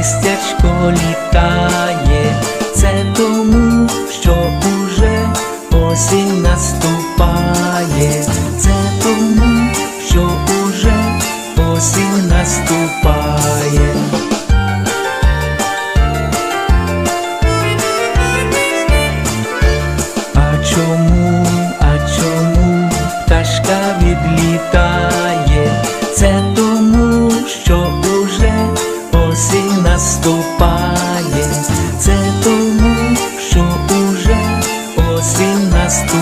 листячко літає, це тому, що уже осінь наступає, це тому, що уже осінь наступає. Наступає, це тому, що уже осінь наступає.